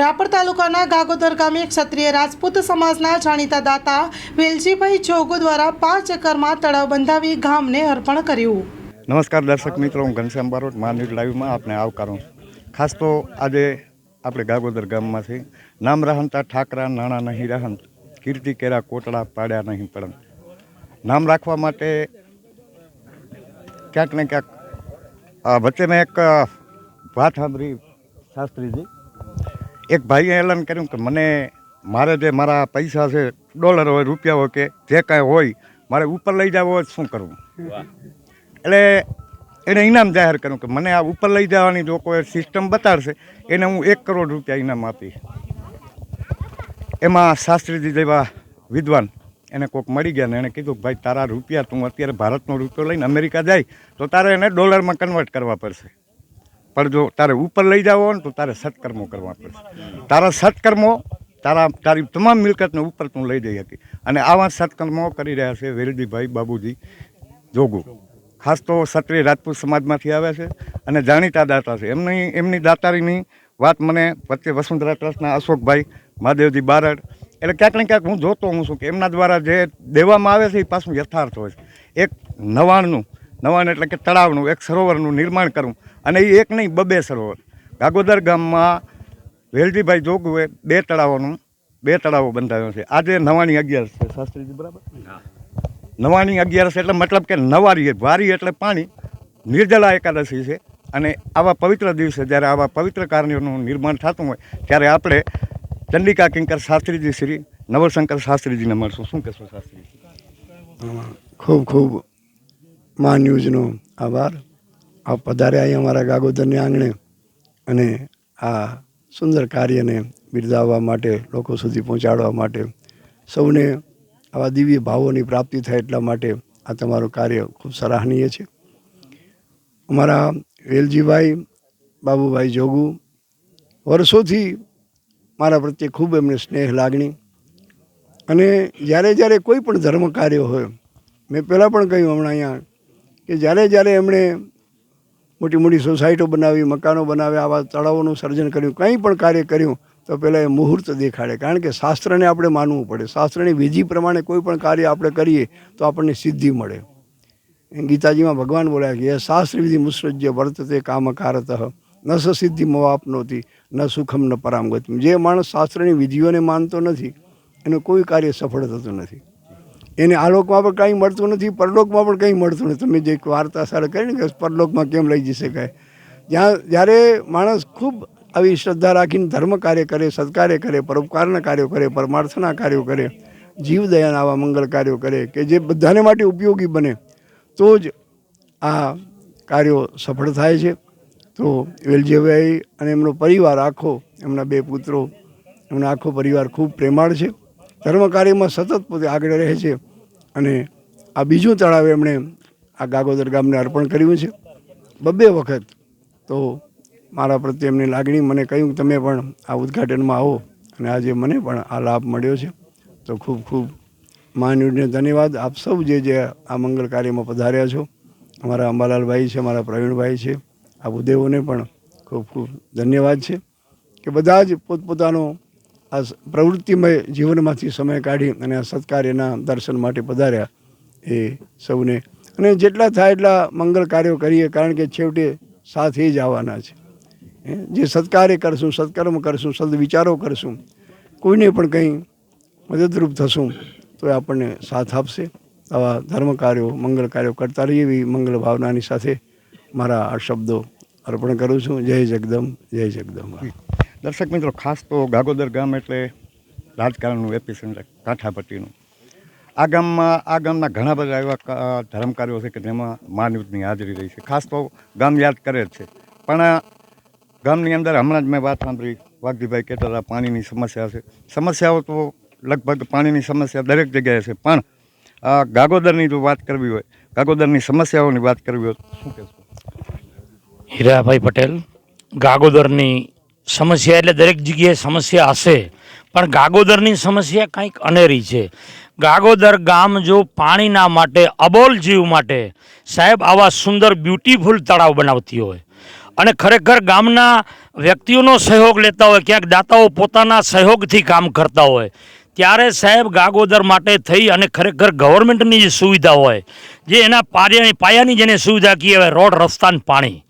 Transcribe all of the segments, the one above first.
રાપર તાલુકાના ગાગોદર ગામે ક્ષત્રિય રાજપૂત સમાજના જાણીતા દાતા વેલજીભાઈ જોગુ દ્વારા પાંચ એકરમાં તળાવ બંધાવી ગામને અર્પણ કર્યું. નમસ્કાર દર્શક મિત્રો, હું ઘનશ્યામ બારોટ મા ન્યૂઝ લાઈવમાં આપને આવકારું ખાસ તો આજે આપણે ગાગોદર ગામમાંથી નામ રહંતા ઠાકરા, નાણાં નહીં રહંત, કીર્તિ કેરા, કોટડા પાડ્યા નહીં પડન નામ રાખવા માટે ક્યાંક ને ક્યાંક વચ્ચે મેં એક વાત સાંભળી શાસ્ત્રીજી એક ભાઈએ એલાન કર્યું કે મને મારે જે મારા પૈસા છે ડોલર હોય રૂપિયા હોય કે જે કાંઈ હોય મારે ઉપર લઈ જવો હોય શું કરવું? એટલે એને ઇનામ જાહેર કર્યું કે મને આ ઉપર લઈ જવાની જો કોઈ સિસ્ટમ બતાડશે એને હું એક કરોડ રૂપિયા ઇનામ આપીશ એમાં શાસ્ત્રીજી જેવા વિદ્વાન એને કોઈક મળી ગયા ને એણે કીધું કે ભાઈ તારા રૂપિયા તું અત્યારે ભારતનો રૂપિયો લઈને અમેરિકા જાય તો તારે એને ડોલરમાં કન્વર્ટ કરવા પડશે. પણ જો તારે ઉપર લઈ જાવો ને તો તારે સત્કર્મો કરવા પડશે. તારા સત્કર્મો, તારા, તારી તમામ મિલકતને ઉપર તું લઈ જઈ હતી. અને આવા સત્કર્મો કરી રહ્યા છે વેલજીભાઈ બાબુજી, જોગુ. ખાસ તો ક્ષત્રિય રાજપૂત સમાજમાંથી આવ્યા છે અને જાણીતા દાતા છે. એમની એમની દાતારીની વાત મને વચ્ચે વસુંધરા ટ્રસ્ટના અશોકભાઈ મહાદેવજી બારડ, એટલે ક્યાંક ને ક્યાંક હું જોતો હું છું કે એમના દ્વારા જે દેવામાં આવે છે એ પાછું યથાર્થ હોય છે. એક નવાણનું નવાણ એટલે કે તળાવનું એક સરોવરનું નિર્માણ કરવું અને એ એક નહીં બબે સરોવર. ગાગોદર ગામમાં વેલજીભાઈ જોગુએ બે તળાવોનું બે તળાવો બંધાવ્યો છે. આજે નવાણી અગિયાર છે. શાસ્ત્રીજી બરાબર? નવાણી અગિયારસ એટલે મતલબ કે નવારી વારી એટલે પાણી. નિર્જલા એકાદશી છે. અને આવા પવિત્ર દિવસે જ્યારે આવા પવિત્ર કાર્યોનું નિર્માણ થતું હોય ત્યારે આપણે ચંડિકા કિંકર શાસ્ત્રીજી શ્રી નવશંકર શાસ્ત્રીજીને મળશું. શું કહેશો શાસ્ત્રીજી? ખૂબ ખૂબ મા ન્યૂઝનો આભાર. આ પધાર્યા અહીં અમારા ગાગોદરને આંગણે અને આ સુંદર કાર્યને બિરદાવવા માટે, લોકો સુધી પહોંચાડવા માટે, સૌને આવા દિવ્ય ભાવોની પ્રાપ્તિ થાય એટલા માટે આ તમારું કાર્ય ખૂબ સરાહનીય છે. અમારા વેલજીભાઈ, બાબુભાઈ જોગુ, વર્ષોથી મારા પ્રત્યે ખૂબ એમને સ્નેહ લાગણી અને જ્યારે જ્યારે કોઈ પણ ધર્મ કાર્ય હોય, મેં પહેલાં પણ કહ્યું હમણાં અહીંયા કે જ્યારે જ્યારે એમણે મોટી મોટી સોસાયટીઓ બનાવી, મકાનો બનાવ્યા, આવા તળાવોનું સર્જન કર્યું, કંઈ પણ કાર્ય કર્યું, તો પહેલાં એ મુહૂર્ત દેખાડે. કારણ કે શાસ્ત્રને આપણે માનવું પડે. શાસ્ત્રની વિધિ પ્રમાણે કોઈ પણ કાર્ય આપણે કરીએ, તો આપણને સિદ્ધિ મળે. ગીતાજીમાં ભગવાન બોલ્યા કે શાસ્ત્ર વિધિ મુસૃજ્ય વર્તતે કામકારત. ન સ સિદ્ધિ મવાપનોતી ન સુખમ ન પરામગતિ જે માણસ શાસ્ત્રની વિધિઓને માનતો નથી, એનું કોઈ કાર્ય સફળ થતું નથી. એને આલોકમાં પણ કંઈ મળતું નથી, પરલોકમાં પણ કંઈ મળતું નથી. તમે જે વાર્તા સારા કરી ને કે પરલોકમાં કેમ લઈ જઈ શકાય જ્યાં, જ્યારે માણસ ખૂબ આવી શ્રદ્ધા રાખીને ધર્મ કાર્ય કરે, સત્કાર્ય કરે, પરોપકારના કાર્યો કરે, પરમાર્થના કાર્યો કરે જીવદયાના આવા મંગળ કાર્યો કરે, કે જે બધાને માટે ઉપયોગી બને, તો જ આ કાર્યો સફળ થાય છે. તો વેલજીભાઈ અને એમનો પરિવાર આખો, એમના બે પુત્રો, એમનો આખો પરિવાર ખૂબ પ્રેમાળ છે. ધર્મ કાર્યમાં સતત પોતે આગળ રહે છે અને આ બીજું તળાવ એમણે આ ગાગોદર ગામને અર્પણ કર્યું છે. બબ્બે વખત તો મારા પ્રત્યે એમની લાગણી, મને કહ્યું કે તમે પણ આ ઉદ્ઘાટનમાં આવો. અને આજે મને પણ આ લાભ મળ્યો છે. તો ખૂબ ખૂબ મહાન્યુડને ધન્યવાદ. આપ સૌ જે જે આ મંગળ કાર્યમાં પધાર્યા છો, અમારા અંબાલાલભાઈ છે, અમારા પ્રવીણભાઈ છે, આ ભૂદેવોને પણ ખૂબ ખૂબ ધન્યવાદ છે કે બધા જ પોતપોતાનો આ પ્રવૃત્તિમય જીવનમાંથી સમય કાઢી અને આ સત્કાર્યના દર્શન માટે પધાર્યા એ સૌને. અને જેટલા થાય એટલા મંગળ કાર્યો કરીએ, કારણ કે છેવટે સાથે જ આવવાના છે? જે સત્કાર્ય કરશું, સત્કર્મ કરશું સદવિચારો કરશું, કોઈને પણ કંઈ મદદરૂપ થશું, તો એ આપણને સાથ આપશે. આવા ધર્મ કાર્યો, મંગળ કાર્યો કરતા રહીએ એવી મંગળ ભાવનાની સાથે મારા આ શબ્દો અર્પણ કરું છું. જય જગદમ જય જગદમ દર્શક મિત્રો, ખાસ તો ગાગોદર ગામ એટલે રાજકારણનું એપિસેન્ટર કાંઠાપટ્ટીનું. આ ગામમાં, આ ગામના ઘણા બધા એવા ધર્મકાર્યો છે કે જેમાં માનવની હાજરી રહી છે. ખાસ તો ગામ યાદ કરે જ છે. પણ ગામની અંદર હમણાં જ મેં વાત સાંભળી. વાઘજીભાઈ કહેતા હતા, પાણીની સમસ્યા છે. સમસ્યાઓ તો લગભગ પાણીની સમસ્યા દરેક જગ્યાએ છે. પણ ગાગોદરની જો વાત કરવી હોય, ગાગોદરની સમસ્યાઓની વાત કરવી હોય શું કહેશો? હીરાભાઈ પટેલ, ગાગોદરની સમસ્યા એટલે દરેક જગ્યાએ સમસ્યા હશે. પણ ગાગોદરની સમસ્યા કંઈક અનેરી છે. ગાગોદર ગામ જો પાણીના માટે, અબોલ જીવ માટે, સાહેબ, આવા સુંદર બ્યુટીફુલ તળાવ બનાવતી હોય. અને ખરેખર ગામના વ્યક્તિઓનો સહયોગ લેતા હોય, ક્યાંક દાતાઓ પોતાના સહયોગથી કામ કરતા હોય. ત્યારે સાહેબ, ગાગોદર માટે થઈ અને ખરેખર ગવર્મેન્ટની જે સુવિધા હોય જે એના પાયાની પાયાની જેને સુવિધા કહેવાય રોડ રસ્તા અને પાણી.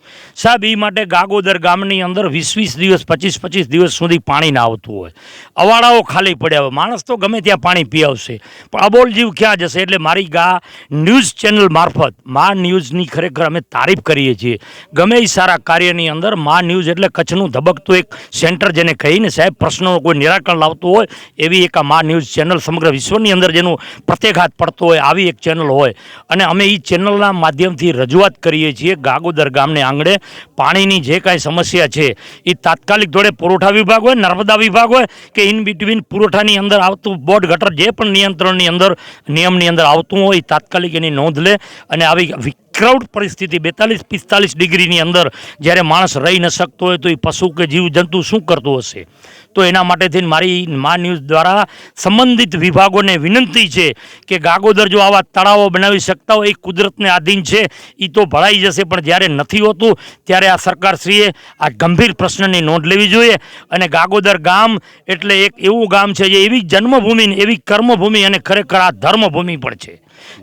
સાહેબ એ માટે ગાગોદર ગામની અંદર વીસ વીસ દિવસ પચીસ પચીસ દિવસ સુધી પાણી ના આવતું હોય. અવાડાઓ ખાલી પડ્યા હોય. માણસ તો ગમે ત્યાં પાણી પી આવશે. પણ અબોલ જીવ ક્યાં જશે? એટલે મારી ગા ન્યૂઝ ચેનલ મારફત મા ન્યૂઝની ખરેખર અમે તારીફ કરીએ છીએ. ગમે એ સારા કાર્યની અંદર મા ન્યૂઝ એટલે કચ્છનું ધબકતું એક સેન્ટર જેને કહીને સાહેબ પ્રશ્નોનું કોઈ નિરાકરણ લાવતું હોય, એવી એક આ મા ન્યૂઝ ચેનલ સમગ્ર વિશ્વની અંદર જેનું પ્રત્યેઘાત પડતો હોય, આવી એક ચેનલ હોય. અને અમે એ ચેનલના માધ્યમથી રજૂઆત કરીએ છીએ ગાગોદર ગામને આંગણે. પાણીની જે કાંઈ સમસ્યા છે એ તાત્કાલિક જોડે પુરવઠા વિભાગ હોય, નર્મદા વિભાગ હોય કે ઇન બિટવીન પુરવઠાની અંદર આવતું બોર્ડ ગટર જે પણ નિયંત્રણની અંદર, નિયમની અંદર આવતું હોય એ તાત્કાલિક એની નોંધ લે અને આવી વિક્રાઉટ પરિસ્થિતિ બેતાલીસ પિસ્તાલીસ ડિગ્રીની અંદર જ્યારે માણસ રહી ન શકતો હોય તો એ પશુ કે જીવજંતુ શું કરતું હશે? તો એના માટે થઈને મારી મા ન્યૂઝ દ્વારા સંબંધિત વિભાગોને વિનંતી છે કે ગાગોદર જો આવા તળાવો બનાવી શકતા હોય, એ કુદરતને આધીન છે એ તો ભળાઈ જશે, પણ જ્યારે નથી હોતું, ત્યારે આ સરકારશ્રીએ આ ગંભીર પ્રશ્નની નોંધ લેવી જોઈએ. અને ગાગોદર ગામ એટલે એક એવું ગામ છે જે એવી જન્મભૂમિ એવી કર્મભૂમિ અને ખરેખર આ ધર્મભૂમિ પણ છે.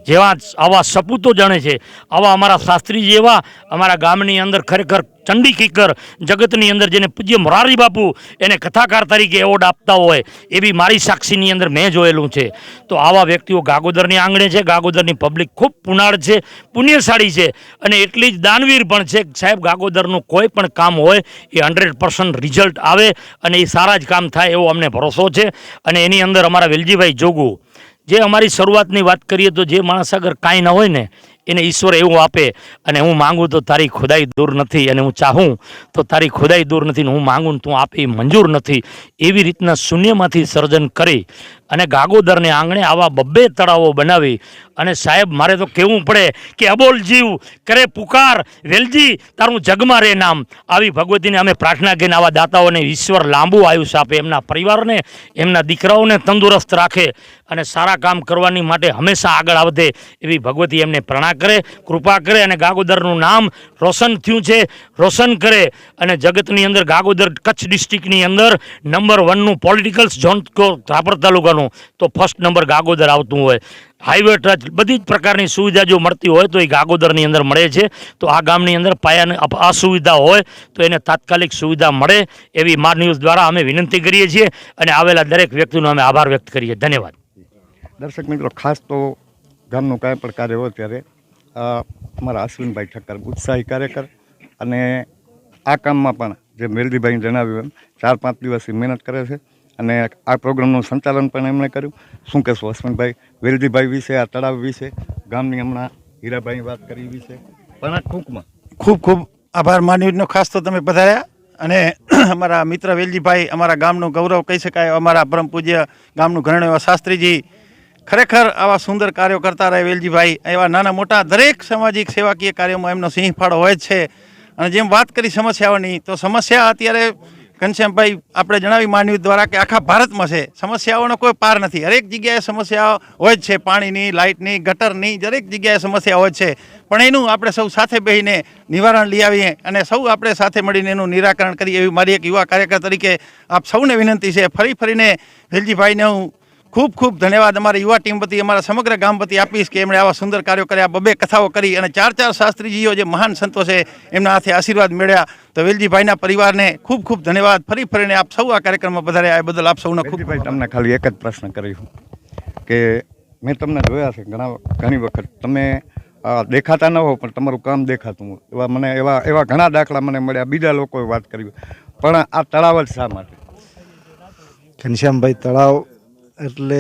જેવા આવા સપૂતો જાણે છે. આવા અમારા શાસ્ત્રી જેવા અમારા ગામની અંદર ખરેખર ચંડી કિકર જગતની અંદર જેને પૂજ્ય મોરારી બાપુ એને કથાકાર તરીકે એવોર્ડ આપતા હોય એવી મારી સાક્ષીની અંદર મેં જોયેલું છે. તો આવા વ્યક્તિઓ ગાગોદરની આંગણે છે, ગાગોદરની પબ્લિક ખૂબ પુનાળ છે, પુણ્યશાળી છે અને એટલી જ દાનવીર પણ છે. સાહેબ, ગાગોદરનું કોઈ પણ કામ હોય એ હંડ્રેડ પર્સન્ટ રિઝલ્ટ આવે અને એ સારા જ કામ થાય એવો અમને ભરોસો છે. અને એની અંદર અમારા વેલજીભાઈ જોગુ જે અમારી શરૂઆતની વાત કરીએ તો જે માણસ આગળ કાંઈ ન હોય ને, એને ઈશ્વર એવું આપે અને હું માગું તો તારી ખુદાઈ દૂર નથી અને હું ચાહું તો તારી ખુદાઈ દૂર નથી ને હું માંગું તું આપે મંજૂર નથી. એવી રીતના શૂન્યમાંથી સર્જન કરી અને ગાગોદરને આંગણે આવા બબ્બે તળાવો બનાવી અને સાહેબ, મારે તો કહેવું પડે કે અબોલ જીવ, કરે પુકાર, વેલજી, તારું જગમાં રે નામ. આવી ભગવતીને અમે પ્રાર્થના કરીને આવા દાતાઓને ઈશ્વર લાંબુ આયુષ્ય આપે. એમના પરિવારને, એમના દીકરાઓને તંદુરસ્ત રાખે. અને સારા કામ કરવાની માટે હંમેશા આગળ વધે એવી ભગવતી એમને પ્રણા કરે, કૃપા કરે અને ગાગોદરનું નામ રોશન થયું છે. રોશન કરે અને જગતની અંદર ગાગોદર કચ્છ ડિસ્ટ્રિક્ટની અંદર નંબર વનનું પોલિટિકલ્સ ઝોન રાપર તાલુકાનું તો ફર્સ્ટ નંબર ગાગોદર આવતું હોય. હાઈવે ટચ બધી જ પ્રકારની સુવિધા જો મળતી હોય તો એ ગાગોદરની અંદર મળે છે. તો આ ગામની અંદર પાયાની અસુવિધા હોય તો એને તાત્કાલિક સુવિધા મળે એવી માર ન્યૂઝ દ્વારા અમે વિનંતી કરીએ છીએ અને આવેલા દરેક વ્યક્તિનો અમે આભાર વ્યક્ત કરીએ. ધન્યવાદ. દર્શક મિત્રો, ખાસ તો ગામનું કાંઈ પણ કાર્ય હોય ત્યારે અમારા અશ્વિનભાઈ ઠક્કર ઉત્સાહી કાર્યકર અને આ કામમાં પણ જે મેરદીભાઈને જણાવ્યું એમ, ચાર પાંચ દિવસથી મહેનત કરે છે અને આ પ્રોગ્રામનું સંચાલન પણ એમણે કર્યું. શું કહેશું અશ્વિનભાઈ? વેલદીભાઈ વિશે, આ તળાવ વિશે, ગામની હમણાં હીરાભાઈ વાત કરી વિશે પણ ટૂંકમાં. ખૂબ ખૂબ આભાર માનવીનો, ખાસ તો તમે પધાર્યા. અને અમારા મિત્ર વેલજીભાઈ અમારા ગામનું ગૌરવ કહી શકાય. અમારા પરમ પૂજ્ય ગામનું ઘરણ એવા શાસ્ત્રીજી ખરેખર આવા સુંદર કાર્યો કરતા રહે વેલજીભાઈ. એવા નાના મોટા દરેક સામાજિક સેવાકીય કાર્યોમાં એમનો સિંહ ફાળો હોય જ છે. અને જેમ વાત કરી સમસ્યાઓની, તો સમસ્યા અત્યારે ઘનશ્યામભાઈ આપણે જણાવી માનવી દ્વારા કે આખા ભારતમાં છે. સમસ્યાઓનો કોઈ પાર નથી. હરેક જગ્યાએ સમસ્યાઓ હોય જ છે. પાણીની, લાઇટની, ગટરની, દરેક જગ્યાએ સમસ્યા હોય છે. પણ એનું આપણે સૌ સાથે બેહીને નિવારણ લઈ આવીએ અને સૌ આપણે સાથે મળીને એનું નિરાકરણ કરીએ એવી મારી એક યુવા કાર્યકર તરીકે આપ સૌને વિનંતી છે. ફરી ફરીને વેલજીભાઈને હું ખૂબ ખૂબ ધન્યવાદ અમારી યુવા ટીમ વતી અમારા સમગ્ર ગામ વતી આપીશ કે એમણે આવા સુંદર કાર્યો કર્યા બબે કથાઓ કરી અને ચાર ચાર શાસ્ત્રીજીઓ જે મહાન સંતો છે એમના હાથે આશીર્વાદ મેળ્યા તો વેલજીભાઈના પરિવારને ખૂબ ખૂબ ધન્યવાદ. ફરી ફરીને આપ સૌ આ કાર્યક્રમમાં પધાર્યા એ બદલ આપ સૌનો ખૂબ તમને ખાલી એક જ પ્રશ્ન કર્યો કે મેં તમને જોયા છે ઘણા ઘણી વખત. તમે દેખાતા ન હો પણ તમારું કામ દેખાતું હોય. એવા મને એવા એવા ઘણા દાખલા મને મળ્યા બીજા લોકોએ વાત કરી. પણ આ તળાવ જ શા માટે? ઘનશ્યામભાઈ તળાવ એટલે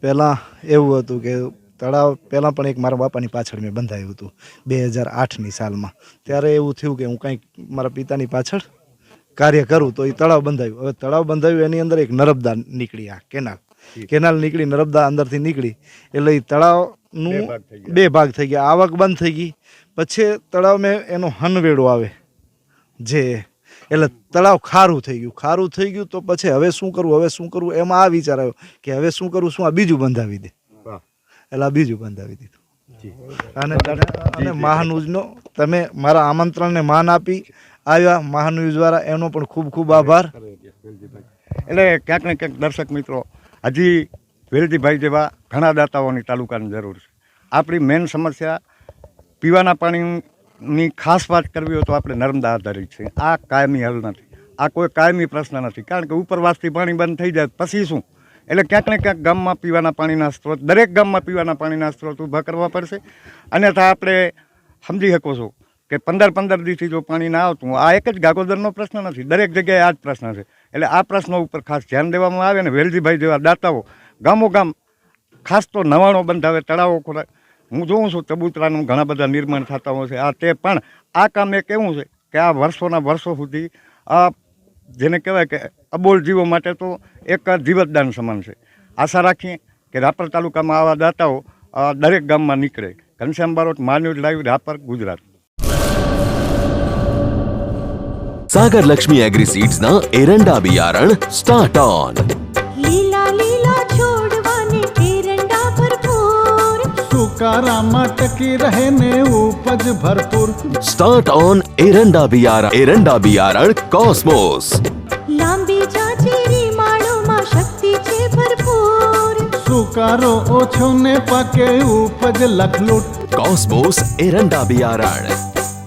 પહેલાં એવું હતું કે તળાવ પહેલાં પણ એક મારા બાપાની પાછળ મેં બંધાયું હતું બે હજાર આઠની સાલમાં. ત્યારે એવું થયું કે હું કાંઈક મારા પિતાની પાછળ કાર્ય કરું તો એ તળાવ બંધાયું. હવે તળાવ બંધાયું એની અંદર એક નર્મદા નીકળી આ કેનાલ. કેનાલ નીકળી નર્મદા અંદરથી નીકળી. એટલે એ તળાવનું બે ભાગ થઈ ગયા. બે ભાગ થઈ ગયા. આવક બંધ થઈ ગઈ. પછી તળાવ મેં એનો હનવેડો આવે જે એટલે તળાવ ખારું થઈ ગયું. ખારું થઈ ગયું તો પછી હવે શું કરવું? હવે શું કરવું? એમાં આ વિચાર આવ્યો કે હવે શું કરવું શું આ બીજું બંધાવી દે. એટલે આ બીજું બંધાવી દીધું. અને અને મહાનુજનો તમે મારા આમંત્રણને માન આપી આવ્યા. મહાનુજ દ્વારા એનો પણ ખૂબ ખૂબ આભાર. એટલે ક્યાંક ને ક્યાંક દર્શક મિત્રો હજી વેલજીભાઈ જેવા ઘણા દાતાઓની તાલુકાની જરૂર છે. આપણી મેઇન સમસ્યા પીવાના પાણીની ખાસ વાત કરવી હોય તો આપણે નર્મદા આધારિત છે. આ કાયમી હલ નથી. આ કોઈ કાયમી પ્રશ્ન નથી. કારણ કે ઉપરવાસથી પાણી બંધ થઈ જાય પછી શું? એટલે ક્યાંક ને ક્યાંક ગામમાં પીવાના પાણીના સ્ત્રોત, દરેક ગામમાં પીવાના પાણીના સ્ત્રોત ઊભા કરવા પડશે. અન્યથા આપણે સમજી શકો છો કે પંદર પંદર દિવસથી જો પાણી ના આવતું આ એક જ ગાગોદરનો પ્રશ્ન નથી. દરેક જગ્યાએ આ જ પ્રશ્ન છે. એટલે આ પ્રશ્નો ઉપર ખાસ ધ્યાન દેવામાં આવે ને વેલજીભાઈ જેવા દાતાઓ ગામો ગામ ખાસ તો નવાણો બંધાવે, તળાવો ખોરાક હું જોઉં છું ચબૂતરાનું ઘણા બધા નિર્માણ થતા હોય છે. આ તે પણ, આ કામ એક એવું છે કે આ વર્ષોના વર્ષો સુધી આ જેને કહેવાય કે અબોલ જીવો માટે તો એક જીવતદાન સમાન છે. આશા રાખીએ કે રાપર તાલુકામાં આવા દાતાઓ દરેક ગામમાં નીકળે. ઘનશ્યામ બારોટ, માન્યુજ લાઈવ, રાપર, ગુજરાત. સાગર લક્ષ્મી એગ્રી સીડ્સના એરંડા બિયારણ સ્ટાર્ટ ઓન. कारा मट की रहने उपज भरपूर। स्टार्ट ऑन एरंडा बियारा एरंडा बियारा कॉस्मोस लांबीच्या चेरी शक्ति छे भरपूर। सुकारो ओछो ने पके उपज लखलूट कॉस्मोस एरंडा बियारा